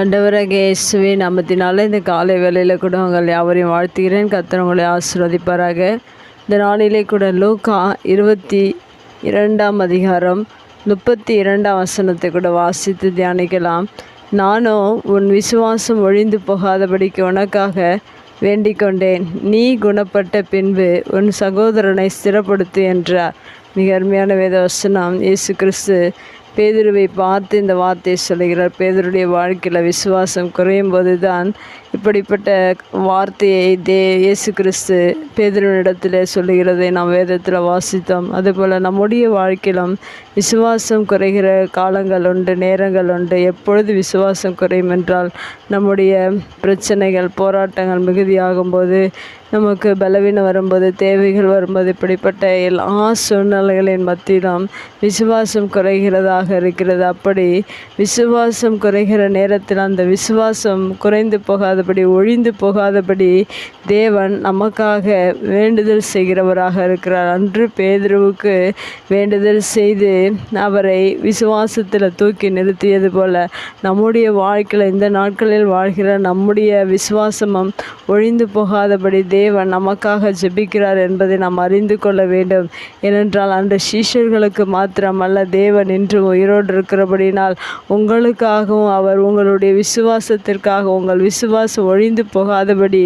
ஆண்டவராக இயேசுவே நாமத்தினால இந்த காலை வேலையில் கூட உங்கள் யாவரையும் வாழ்த்துகிறேன். கர்த்தர் ஆசிர்வதிப்பாராக. இந்த நாளிலே கூட லூக்கா இருபத்தி இரண்டாம் அதிகாரம் முப்பத்தி இரண்டாம் வசனத்தை கூட வாசித்து தியானிக்கலாம். நானும் உன் விசுவாசம் ஒழிந்து போகாதபடிக்கு உனக்காக வேண்டிக் கொண்டேன் நீ குணப்பட்ட பின்பு உன் சகோதரனை ஸ்திரப்படுத்து என்றார். மிக அருமையான வேத வசனம் இயேசு கிறிஸ்து பேதுருவை பார்த்து இந்த வார்த்தையை சொல்லுகிறார். பேதருடைய வாழ்க்கையில் விசுவாசம் குறையும் போது தான் இப்படிப்பட்ட வார்த்தையை தே இயேசு கிறிஸ்து பேதருவனிடத்தில் சொல்லுகிறதை நாம் வேதத்தில் வாசித்தோம். அதுபோல் நம்முடைய வாழ்க்கையிலும் விசுவாசம் குறைகிற காலங்கள் உண்டு நேரங்கள் உண்டு. எப்பொழுது விசுவாசம் குறையும் என்றால் நம்முடைய பிரச்சனைகள் போராட்டங்கள் மிகுதியாகும் போது நமக்கு பலவீனம் வரும்போது தேவைகள் வரும்போது இப்படிப்பட்ட எல்லா சூழ்நிலைகளின் மத்தியிலும் விசுவாசம் குறைகிறதாக இருக்கிறது. அப்படி விசுவாசம் குறைகிற நேரத்தில் அந்த விசுவாசம் குறைந்து போகாதபடி ஒழிந்து போகாதபடி தேவன் நமக்காக வேண்டுதல் செய்கிறவராக இருக்கிறார். அன்று பேதுருவுக்கு வேண்டுதல் செய்து அவரை விசுவாசத்தில் தூக்கி நிறுத்தியது போல நம்முடைய வாழ்க்கையில் இந்த நாட்களில் வாழ்கிற நம்முடைய விசுவாசமும் ஒழிந்து போகாதபடி தேவன் நமக்காக ஜெபிக்கிறார் என்பதை நாம் அறிந்து கொள்ள வேண்டும். ஏனென்றால் அந்த சீஷர்களுக்கு மாத்திரமல்ல தேவன் இன்றும் உயிரோடு இருக்கிறபடினால் உங்களுக்காகவும் அவர் உங்களுடைய விசுவாசத்திற்காக உங்கள் விசுவாசம் ஒழிந்து போகாதபடி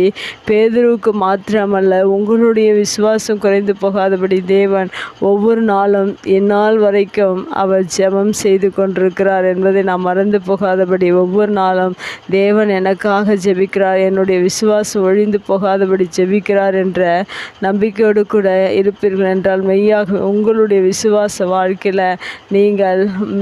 பேதருவுக்கு மாத்திரமல்ல உங்களுடைய விசுவாசம் குறைந்து போகாதபடி தேவன் ஒவ்வொரு நாளும் இந்நாள் வரைக்கும் அவர் ஜெபம் செய்து கொண்டிருக்கிறார் என்பதை நாம் மறந்து போகாதபடி ஒவ்வொரு நாளும் தேவன் எனக்காக ஜெபிக்கிறார். என்னுடைய விசுவாசம் ஒழிந்து போகாதபடி செவிக்கிறார் என்ற நம்பிக்கையோடு கூட இருப்பீர்கள் என்றால் மெய்யாக உங்களுடைய விசுவாச வாழ்க்கையில் நீங்கள்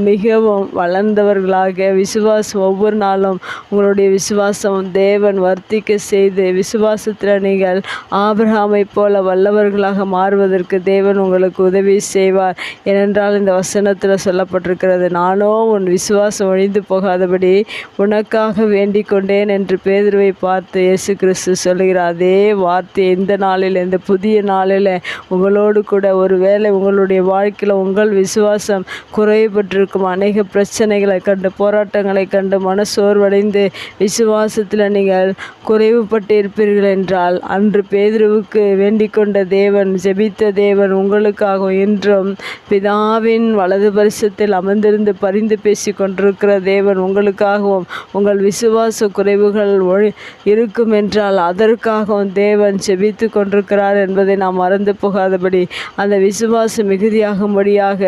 மிகவும் வளர்ந்தவர்களாக விசுவாசம் ஒவ்வொரு நாளும் உங்களுடைய விசுவாசம் தேவன் வர்த்திக்க செய்து விசுவாசத்தில் நீங்கள் ஆபிரகாமை போல வல்லவர்களாக மாறுவதற்கு தேவன் உங்களுக்கு உதவி செய்வார். ஏனென்றால் இந்த வசனத்தில் சொல்லப்பட்டிருக்கிறது நானோ உன் விசுவாசம் ஒழிந்து போகாதபடி உனக்காக வேண்டிக் கொண்டேன் என்று பேதுருவை பார்த்து இயேசு கிறிஸ்து சொல்கிறார் அதே வார்த்தை இந்த நாளில் இந்த புதிய நாளில் உங்களோடு கூட ஒருவேளை உங்களுடைய வாழ்க்கையில் உங்கள் விசுவாசம் குறைபட்டிருக்கும் அநேக பிரச்சனைகளை கண்டு போராட்டங்களை கண்டு மனசோர்வடைந்து விசுவாசத்தில் நீங்கள் குறைவுபட்டு இருப்பீர்கள் என்றால் அன்று பேதுருவுக்கு வேண்டிக் கொண்ட தேவன் ஜெபித்த தேவன் உங்களுக்காகவும் இன்றும் பிதாவின் வலது பரிசத்தில் அமர்ந்திருந்து பரிந்து பேசி கொண்டிருக்கிற தேவன் உங்களுக்காகவும் உங்கள் விசுவாச குறைவுகள் ஒழி இருக்கும் என்றால் அதற்காகவும் தேவன் செபித்து கொண்டிருக்கிறார் என்பதை நாம் மறந்து போகாதபடி அந்த விசுவாசம் மிகுதியாகும்படியாக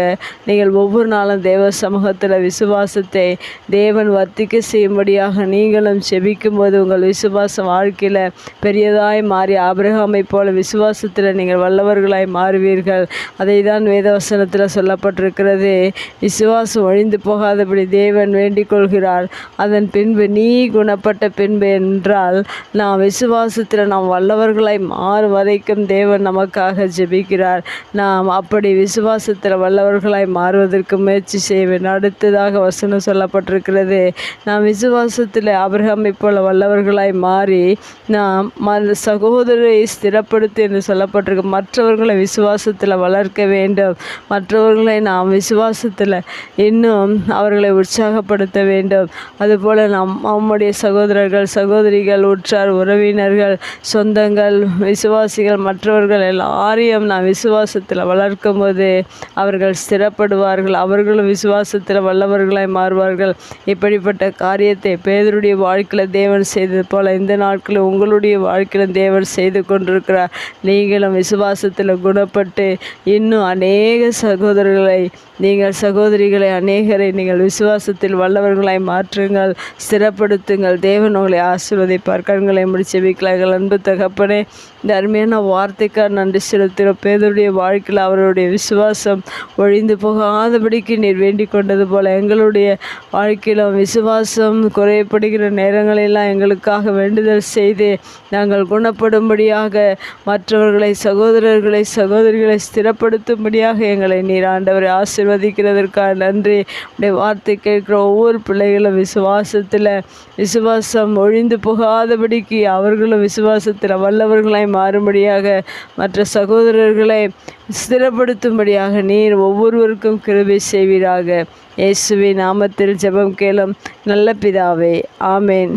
நீங்கள் ஒவ்வொரு நாளும் தேவ சமூகத்தில் விசுவாசத்தை தேவன் வர்த்திக்க செய்யும்படியாக நீங்களும் செபிக்கும் போது உங்கள் விசுவாச வாழ்க்கையில் பெரியதாய் மாறி ஆபிரகாமை போல விசுவாசத்தில் நீங்கள் வல்லவர்களாய் மாறுவீர்கள். அதை தான் வேதவசனத்தில் சொல்லப்பட்டிருக்கிறது. விசுவாசம் ஒழிந்து போகாதபடி தேவன் வேண்டிக் கொள்கிறார். அதன் பின்பு நீ குணப்பட்ட பின்பு என்றால் நாம் விசுவாசத்தில் நாம் வல்ல வல்லவர்களாய் மாறும் வரைக்கும் தேவன் நமக்காக ஜெபிக்கிறார். நாம் அப்படி விசுவாசத்தில் வல்லவர்களாய் மாறுவதற்கு முயற்சி செய்வேன். அடுத்ததாக வசனம் சொல்லப்பட்டிருக்கிறது. நாம் விசுவாசத்தில் ஆபிரகாமை போல வல்லவர்களாய் மாறி நாம் ம சகோதரரை ஸ்திரப்படுத்து என்று சொல்லப்பட்டிருக்கு. மற்றவர்களை விசுவாசத்தில் வளர்க்க வேண்டும். மற்றவர்களை நாம் விசுவாசத்தில் இன்னும் அவர்களை உற்சாகப்படுத்த வேண்டும். அதுபோல் நம் நம்முடைய சகோதரர்கள் சகோதரிகள் உற்றார் உறவினர்கள் சொந்த சங்கங்கள் விசுவாசிகள் மற்றவர்கள் எல்லாரையும் நாம் விசுவாசத்தில் வளர்க்கும் போது அவர்கள் ஸ்திரப்படுவார்கள். அவர்களும் விசுவாசத்தில் வல்லவர்களாய் மாறுவார்கள். இப்படிப்பட்ட காரியத்தை பேதருடைய வாழ்க்கையில் தேவன் செய்தது போல இந்த நாட்களில் உங்களுடைய வாழ்க்கையில் தேவன் செய்து கொண்டிருக்கிறார். நீங்களும் விசுவாசத்தில் குணப்பட்டு இன்னும் அநேக சகோதரர்களை நீங்கள் சகோதரிகளை அநேகரை நீங்கள் விசுவாசத்தில் வல்லவர்களாய் மாற்றுங்கள் ஸ்திரப்படுத்துங்கள். தேவன் உங்களை ஆசிர்வதிப்பார். கண்களை முடிச்சு வைக்கலாங்கள் அன்பு தகப்பனே இந்த அருமையான வார்த்தைக்காக நன்றி செலுத்துகிறோம். பேதருடைய வாழ்க்கையில் அவருடைய விசுவாசம் ஒழிந்து போகாதபடிக்கு நீர் வேண்டிக் கொண்டது போல் எங்களுடைய வாழ்க்கையிலும் விசுவாசம் குறையப்படுகிற நேரங்களெல்லாம் எங்களுக்காக வேண்டுதல் செய்து நாங்கள் குணப்படும்படியாக மற்றவர்களை சகோதரர்களை சகோதரிகளை ஸ்திரப்படுத்தும்படியாக எங்களை நீர் ஆண்டவரை ஆசிர்வதிக்கிறதற்காக நன்றி. உடைய வார்த்தை கேட்குற ஒவ்வொரு பிள்ளைகளும் விசுவாசத்தில் விசுவாசம் ஒழிந்து போகாதபடிக்கு அவர்களும் விசுவாசத்தில் வல்லவர்களாய் மாறும்படியாக மற்ற சகோதரர்களை ஸ்திரப்படுத்தும்படியாக நீர் ஒவ்வொருவருக்கும் கிருபை செய்வீராக. இயேசுவின் நாமத்தில் ஜெபம் கேளும் நல்ல பிதாவே. ஆமேன்.